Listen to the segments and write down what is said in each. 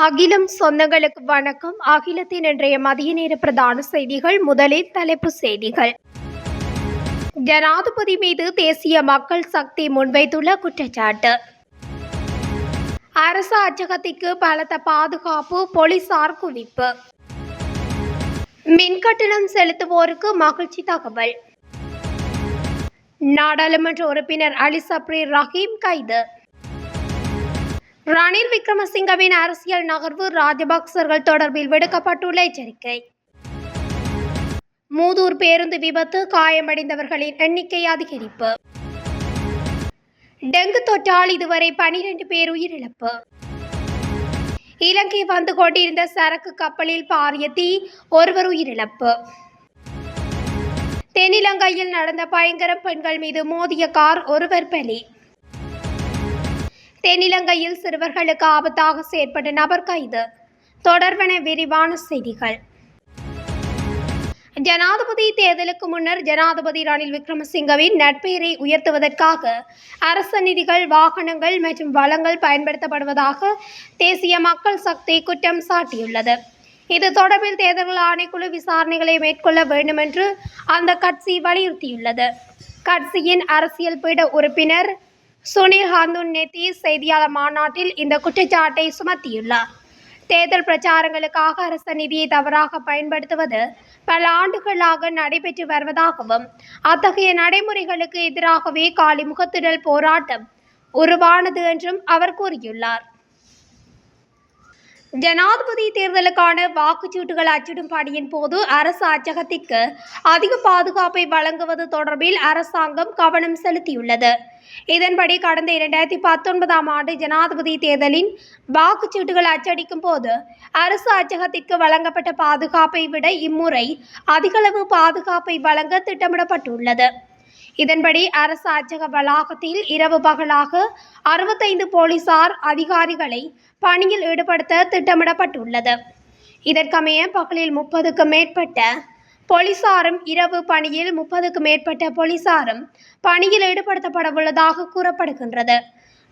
அகிலம் சொந்தங்களுக்கு வணக்கம். அகிலத்தின் இன்றைய மதிய நேர பிரதான செய்திகள். முதலில் தலைப்பு செய்திகள். ஜனாதிபதி மீது தேசிய மக்கள் சக்தி முன்வைத்துள்ள குற்றச்சாட்டு. அரசு அச்சகத்திற்கு பலத்த பாதுகாப்பு போலீசார் குவிப்பு. மின் கட்டணம் செலுத்துவோருக்கு மகிழ்ச்சி தகவல். நாடாளுமன்ற உறுப்பினர் அலி சப்ரி ரஹீம் கைது. ரணில் விக்ரமசிங்கவின் அரசியல் நகர்வு ராஜபக்சர்கள் தொடர்பில் விடுக்கப்பட்டுள்ள எச்சரிக்கை. மூதூர் பேருந்து விபத்து காயமடைந்தவர்களின் எண்ணிக்கை அதிகரிப்பு. டெங்கு தொற்றால் இதுவரை பனிரெண்டு பேர் உயிரிழப்பு. இலங்கை வந்து கொண்டிருந்த சரக்கு கப்பலில் பாரிய தீ ஒருவர் உயிரிழப்பு. தென்னிலங்கையில் நடந்த பயங்கர பெண்கள் மீது மோதிய கார் ஒருவர் பலி. தென்னிலங்கையில் சிறுவர்களுக்கு ஆபத்தாக செயற்பட்ட நபர் கைது. தொடர்பென விரிவான செய்திகள். ஜனாதிபதி தேர்தலுக்கு முன்னர் ஜனாதிபதி ரணில் விக்ரமசிங்கவின் நட்பெயரை உயர்த்துவதற்காக அரச நிதிகள் வாகனங்கள் மற்றும் வளங்கள் பயன்படுத்தப்படுவதாக தேசிய மக்கள் சக்தி குற்றம் சாட்டியுள்ளது. இது தொடர்பில் தேர்தல்கள் ஆணைக்குழு விசாரணைகளை மேற்கொள்ள வேண்டும் என்று அந்த கட்சி வலியுறுத்தியுள்ளது. கட்சியின் அரசியல் பீட உறுப்பினர் சுனில் ஹந்துன் நேத்தி செய்தியாளர் மாநாட்டில் இந்த குற்றச்சாட்டை சுமத்தியுள்ளார். தேர்தல் பிரச்சாரங்களுக்காக அரச நிதியை தவறாக பயன்படுத்துவது பல ஆண்டுகளாக நடைபெற்று வருவதாகவும் அத்தகைய நடைமுறைகளுக்கு எதிராகவே காலி முகத்திடல் போராட்டம் உருவானது என்றும் அவர் கூறியுள்ளார். ஜனாதிபதி தேர்தலுக்கான வாக்குச்சீட்டுகள் அச்சிடும் பணியின் போது அரசு அச்சகத்திற்கு அதிக பாதுகாப்பை வழங்குவது தொடர்பில் அரசாங்கம் கவனம் செலுத்தியுள்ளது. இதன்படி கடந்த இரண்டாயிரத்தி பத்தொன்பதாம் ஆண்டு ஜனாதிபதி தேர்தலின் வாக்குச்சீட்டுகள் அச்சடிக்கும் போது அரசு அச்சகத்திற்கு வழங்கப்பட்ட பாதுகாப்பை விட இம்முறை அதிகளவு பாதுகாப்பை வழங்க திட்டமிடப்பட்டுள்ளது. இதன்படி அரசு அச்சக வளாகத்தில் இரவு பகலாக அறுபத்தைந்து போலீசார் அதிகாரிகளை பணியில் ஈடுபடுத்த திட்டமிடப்பட்டுள்ளது. இதற்கமைய பகலில் முப்பதுக்கும் மேற்பட்ட போலீசாரும் இரவு பணியில் முப்பதுக்கும் மேற்பட்ட போலீசாரும் பணியில் ஈடுபடுத்தப்படவுள்ளதாக கூறப்படுகின்றது.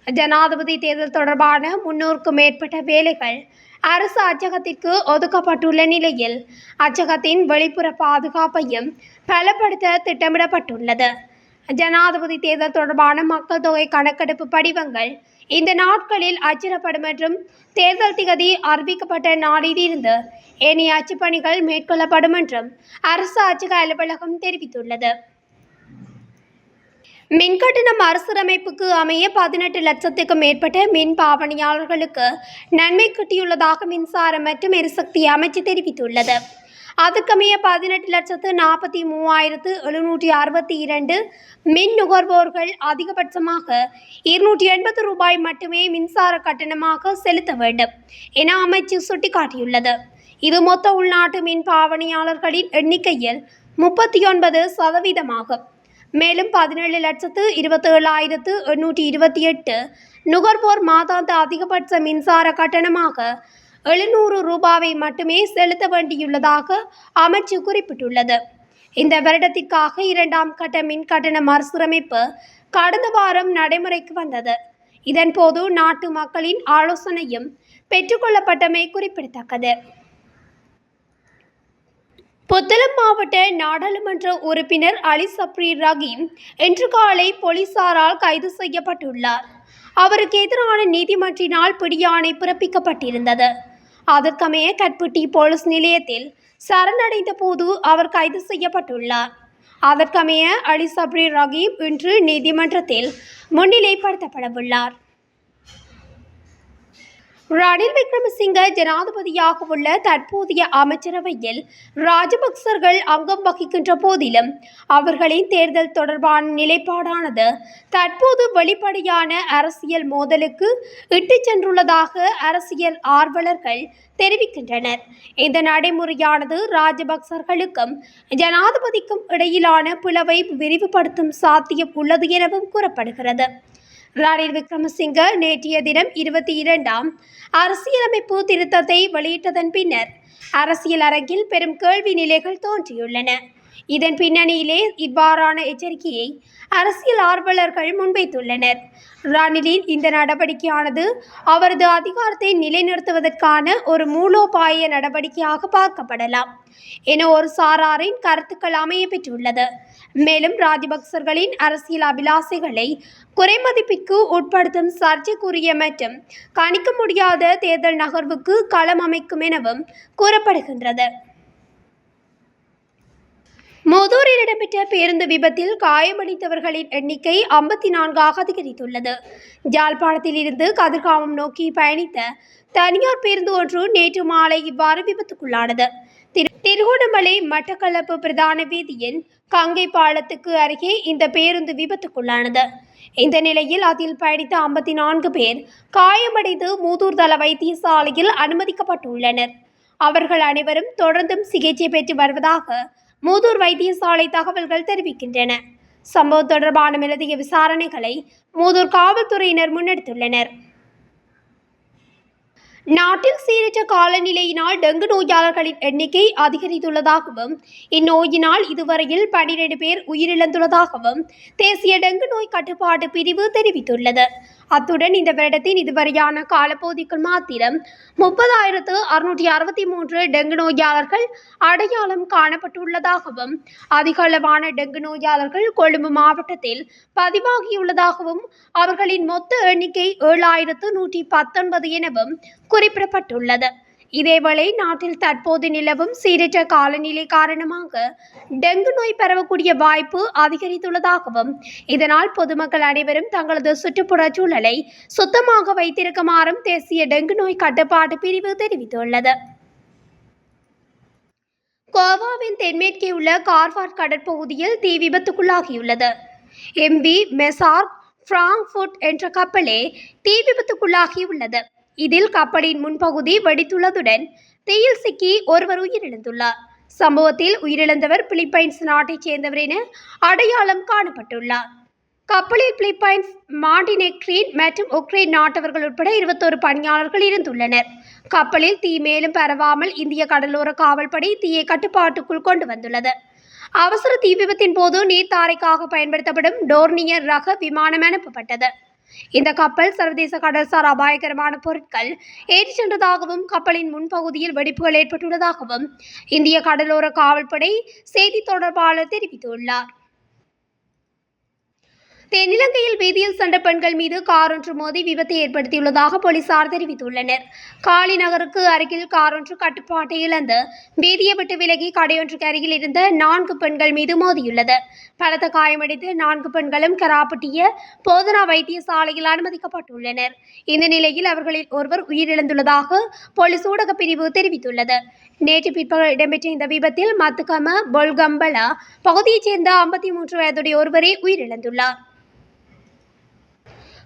ஜனாதிபதி தேர்தல் தொடர்பான முன்னூறுக்கும் மேற்பட்ட வேலைகள் அரசு அச்சகத்திற்கு ஒதுக்கப்பட்டுள்ள நிலையில் அச்சகத்தின் வெளிப்புற பாதுகாப்பையும் பலப்படுத்த திட்டமிடப்பட்டுள்ளது. ஜனாதிபதி தேர்தல் தொடர்பான மக்கள் தொகை கணக்கெடுப்பு படிவங்கள் இந்த நாட்களில் அச்சிடப்படும் என்றும் தேர்தல் திகதி அறிவிக்கப்பட்ட நாளிலிருந்து ஏனைய அச்சுப்பணிகள் மேற்கொள்ளப்படும் என்றும் அரசு அச்சக அலுவலகம் தெரிவித்துள்ளது. மின்கட்டணம் மறுசீரமைப்புக்கு அமைய பதினெட்டு லட்சத்துக்கும் மேற்பட்ட மின் பாவனையாளர்களுக்கு நன்மை கிட்டியுள்ளதாக மின்சாரம் மற்றும் எரிசக்தி அமைச்சு தெரிவித்துள்ளது. அதுக்கமைய பதினெட்டு லட்சத்து நாற்பத்தி மூவாயிரத்து எழுநூற்றி அறுபத்தி இரண்டு மின் நுகர்வோர்கள் அதிகபட்சமாக இருநூற்றி எண்பது ரூபாய் மட்டுமே மின்சார கட்டணமாக செலுத்த வேண்டும் என அமைச்சு சுட்டிக்காட்டியுள்ளது. இது மொத்த உள்நாட்டு மின் பாவனையாளர்களின் எண்ணிக்கையில் முப்பத்தி ஒன்பது சதவீதமாகும். மேலும் பதினேழு லட்சத்து இருபத்தேழாயிரத்து எண்ணூற்றி இருபத்தி எட்டு நுகர்வோர் மாதாந்த அதிகபட்ச மின்சார கட்டணமாக எழுநூறு ரூபாவை மட்டுமே செலுத்த வேண்டியுள்ளதாக அமைச்சு குறிப்பிட்டுள்ளது. இந்த வருடத்திற்காக இரண்டாம் கட்ட மின் கட்டண மறுசீரமைப்பு கடந்த வாரம் நடைமுறைக்கு வந்தது. இதன்போது நாட்டு மக்களின் ஆலோசனையும் பெற்றுக்கொள்ளப்பட்டமை குறிப்பிடத்தக்கது. புத்தளம் மாவட்ட நாடாளுமன்ற உறுப்பினர் அலி சப்ரி ரஹீம் இன்று காலை போலீசாரால் கைது செய்யப்பட்டுள்ளார். அவருக்கு எதிரான நீதிமன்றினால் பிடியாணை பிறப்பிக்கப்பட்டிருந்தது. அதற்கமைய கட்புட்டி போலீஸ் நிலையத்தில் சரணடைந்த போது அவர் கைது செய்யப்பட்டுள்ளார். அதற்கமைய அலி சப்ரி ரஹீம் இன்று நீதிமன்றத்தில் முன்னிலைப்படுத்தப்படவுள்ளார். ரணில் விக்ரமசிங்க ஜனாதிபதியாக உள்ள தற்போதைய அமைச்சரவையில் ராஜபக்சர்கள் அங்கம் வகிக்கின்ற போதிலும் அவர்களின் தேர்தல் தொடர்பான நிலைப்பாடானது தற்போது வெளிப்படையான அரசியல் மோதலுக்கு இட்டுச் சென்றுள்ளதாக அரசியல் ஆர்வலர்கள் தெரிவிக்கின்றனர். இந்த நடைமுறையானது ராஜபக்சர்களுக்கும் ஜனாதிபதிக்கும் இடையிலான பிளவை விரிவுபடுத்தும் சாத்தியம் உள்ளது எனவும் கூறப்படுகிறது. ரணில் விக்ரமசிங்க நேற்றைய தினம் இருபத்தி இரண்டாம் அரசியலமைப்பு திருத்தத்தை வெளியிட்டதன் பின்னர் அரசியல் அரங்கில் பெரும் கேள்வி நிலைகள் தோன்றியுள்ளன. இதன் பின்னணியிலே இவ்வாறான எச்சரிக்கையை அரசியல் ஆர்வலர்கள் முன்வைத்துள்ளனர். ரணிலின் இந்த நடவடிக்கையானது அவரது அதிகாரத்தை நிலைநிறுத்துவதற்கான ஒரு மூலோபாய நடவடிக்கையாக பார்க்கப்படலாம் என ஒரு சாராரின் கருத்துக்கள் அமைய பெற்றுள்ளது. மேலும் ராஜபக்சர்களின் அரசியல் அபிலாசைகளை குறைமதிப்பிற்கு உட்படுத்தும் சர்ச்சைக்குரிய மற்றும் கணிக்க முடியாத தேர்தல் நகர்வுக்கு களம் அமைக்கும் எனவும் கூறப்படுகின்றது. மோதூரில் இடம்பெற்ற பேருந்து விபத்தில் காயமடைந்தவர்களின் எண்ணிக்கை ஐம்பத்தி நான்காக அதிகரித்துள்ளது. யாழ்ப்பாணத்தில் இருந்து கதிர்காமம் நோக்கி பயணித்த தனியார் பேருந்து ஒன்று நேற்று மாலை இவ்வாறு விபத்துக்குள்ளானது. திரு திருகோணமலை மட்டக்களப்பு பிரதான வீதியின் கங்கை பாலத்துக்கு அருகே இந்த பேருந்து விபத்துக்குள்ளானது. இந்த நிலையில் அதில் பயணித்த ஐம்பத்தி நான்கு பேர் காயமடைந்து மூதூர் தள வைத்தியசாலையில் அனுமதிக்கப்பட்டுள்ளனர். அவர்கள் அனைவரும் தொடர்ந்தும் சிகிச்சை பெற்று வருவதாக மூதூர் வைத்தியசாலை தகவல்கள் தெரிவிக்கின்றன. சம்பவம் தொடர்பான மேலதிக விசாரணைகளை மூதூர் காவல்துறையினர் முன்னெடுத்துள்ளனர். நாட்டில் சீரற்ற காலநிலையினால் டெங்கு நோயாளர்களின் எண்ணிக்கை அதிகரித்துள்ளதாகவும் இந்நோயினால் இதுவரையில் பனிரெண்டு பேர் உயிரிழந்துள்ளதாகவும் தேசிய டெங்கு நோய் கட்டுப்பாட்டு பிரிவு தெரிவித்துள்ளது. அத்துடன் இந்த வருடத்தின் இதுவரையான காலப்பகுதிக்குள் மாத்திரம் முப்பதாயிரத்து அறுநூற்றி அறுபத்தி மூன்று டெங்கு நோயாளர்கள் அடையாளம் காணப்பட்டுள்ளதாகவும் அதிக அளவான டெங்கு நோயாளர்கள் கொழும்பு மாவட்டத்தில் பதிவாகியுள்ளதாகவும் அவர்களின் மொத்த எண்ணிக்கை ஏழாயிரத்து நூற்றி பத்தொன்பது எனவும் குறிப்பிடப்பட்டுள்ளது. இதேவேளை நாட்டில் தற்போது நிலவும் சீரற்ற காலநிலை காரணமாக டெங்கு நோய் பரவக்கூடிய வாய்ப்பு அதிகரித்துள்ளதாகவும் இதனால் பொதுமக்கள் அனைவரும் தங்களது சுற்றுப்புறச் சூழலை சுத்தமாக வைத்திருக்குமாறும் தேசிய டெங்கு நோய் கட்டுப்பாட்டு பிரிவு தெரிவித்துள்ளது. கோவாவின் தென்மேற்கே உள்ள கார்வார்ட் கடற்பகுதியில் தீ விபத்துக்குள்ளாகியுள்ளது. எம்பி மெசார்க் ஃப்ராங்க்ஃபுட் என்ற கப்பலே தீ விபத்துக்குள்ளாகியுள்ளது. இதில் கப்பலின் முன்பகுதி வெடித்துள்ளதுடன் தீயில் சிக்கி ஒருவர் உயிரிழந்துள்ளார். சம்பவத்தில் உயிரிழந்தவர் பிலிப்பைன்ஸ் நாட்டைச் சேர்ந்தவர் என அடையாளம் காணப்பட்டுள்ளார். கப்பலில் பிலிப்பைன்ஸ் மாண்டினெக்ரீன் மற்றும் உக்ரைன் நாட்டவர்கள் உட்பட இருபத்தோரு பணியாளர்கள் இருந்துள்ளனர். கப்பலில் தீ மேலும் பரவாமல் இந்திய கடலோர காவல்படை தீயை கட்டுப்பாட்டுக்குள் கொண்டு வந்துள்ளது. அவசர தீ விபத்தின் போது நீர்த்தாரைக்காக பயன்படுத்தப்படும் டோர்னியர் ரக விமானம் அனுப்பப்பட்டது. இந்த கப்பல் சர்வதேச கடல்சார் அபாயகரமான பொருட்கள் ஏற்றிச் சென்றதாகவும் கப்பலின் முன்பகுதியில் வெடிப்புகள் ஏற்பட்டுள்ளதாகவும் இந்திய கடலோர காவல்படை செய்தி தொடர்பாளர் தெரிவித்துள்ளார். தென்னிலங்கையில் வீதியில் சென்ற பெண்கள் மீது கார் ஒன்று மோதி விபத்தை ஏற்படுத்தியுள்ளதாக போலீசார் தெரிவித்துள்ளனர். காளி நகருக்கு அருகில் கார் ஒன்று கட்டுப்பாட்டை இழந்து வீதியை விட்டு விலகி கடையொன்றுக்கு அருகில் இருந்த நான்கு பெண்கள் மீது மோதியுள்ளது. பலத்த காயமடைந்து நான்கு பெண்களும் கராப்பட்டிய போதனா வைத்தியசாலையில் அனுமதிக்கப்பட்டுள்ளனர். இந்த நிலையில் அவர்களில் ஒருவர் உயிரிழந்துள்ளதாக போலீஸ் ஊடகப் பிரிவு தெரிவித்துள்ளது. நேற்று பிற்பகல் இடம்பெற்ற இந்த விபத்தில் மத்துக்கம பொல்கம்பலா பகுதியைச் சேர்ந்த ஐம்பத்தி மூன்று வயதுடைய ஒருவரே உயிரிழந்துள்ளார்.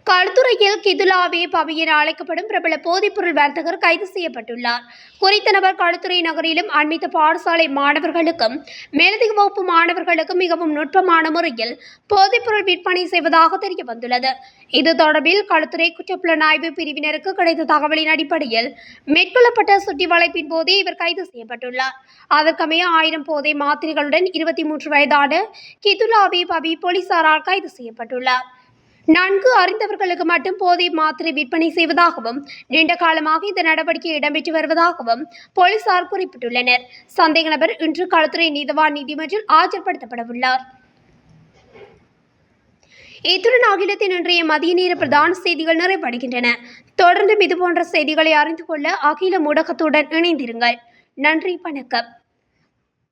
களுத்துறையில் கிதுலாவே பவி என அழைக்கப்படும் பிரபல போதைப்பொருள் வர்த்தகர் கைது செய்யப்பட்டுள்ளார். குறித்த நபர் களுத்துறை நகரிலும் அண்மித்த பாடசாலை மாணவர்களுக்கும் மேலதிக வகுப்பு மாணவர்களுக்கும் மிகவும் நுட்பமான முறையில் போதைப்பொருள் விற்பனை செய்வதாக தெரிய வந்துள்ளது இது தொடர்பில் களுத்துறை குற்றப்புலனாய்வு பிரிவினருக்கு கிடைத்த தகவலின் அடிப்படையில் மேற்கொள்ளப்பட்ட சுற்றி வளைப்பின் போதே இவர் கைது செய்யப்பட்டுள்ளார். அதற்கமைய ஆயிரம் போதை மாத்திரைகளுடன் இருபத்தி மூன்று வயதான கிதுலாவே பவி போலீசாரால் கைது செய்யப்பட்டுள்ளார். நன்கு அறிந்தவர்களுக்கு மட்டும் போதை மாத்திரை விற்பனை செய்வதாகவும் நீண்ட காலமாக இந்த நடவடிக்கை இடம்பெற்று வருவதாகவும் போலீசார் குறிப்பிட்டுள்ளனர். சந்தேக நபர் இன்று களத்துறை நீதவான் நீதிமன்றில் ஆஜர்படுத்தப்படவுள்ளார். இத்துடன் அகிலத்தின் இன்றைய மதிய நேர பிரதான செய்திகள் நிறைவடைகின்றன. தொடர்ந்து இதுபோன்ற செய்திகளை அறிந்து கொள்ள அகில ஊடகத்துடன் இணைந்திருங்கள். நன்றி வணக்கம்.